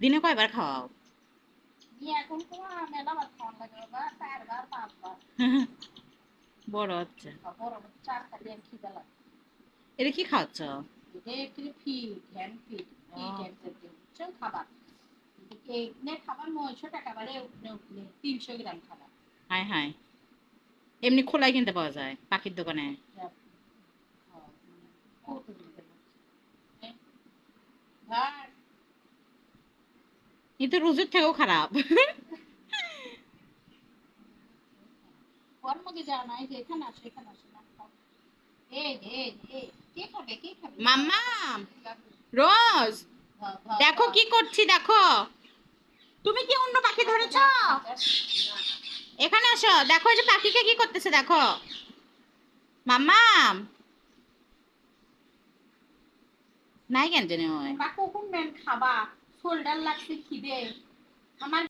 দিনে কয়বার খাওয়াও? বড় হচ্ছে এটা কি খাওয়াচ্ছ? খাবার। এমনি খোলাই কিনতে পাওয়া যায় পাখির দোকানে যা- হ্যাঁ, মানে কৌতুক লাগে। হ্যাঁ। ভাত কিন্তু রোজের থেকেও খারাপ ওর মধ্যে যাও না এই যে এখানে আসো এখানে আসো না খাও। এই যে, এই যে, এই, কে খাবে কে খাবে? মাম্মা! রোজ। দেখো কি করছি দেখো। তুমি কি অন্য পাখি ধরেছ? এখানে আসো। দেখো এই যে পাখিকে কি করতেছে দেখো। মাম্মাম নাই কেন জানি ওই। খাবা? শোল্ডার লাগছে খিদে। আমার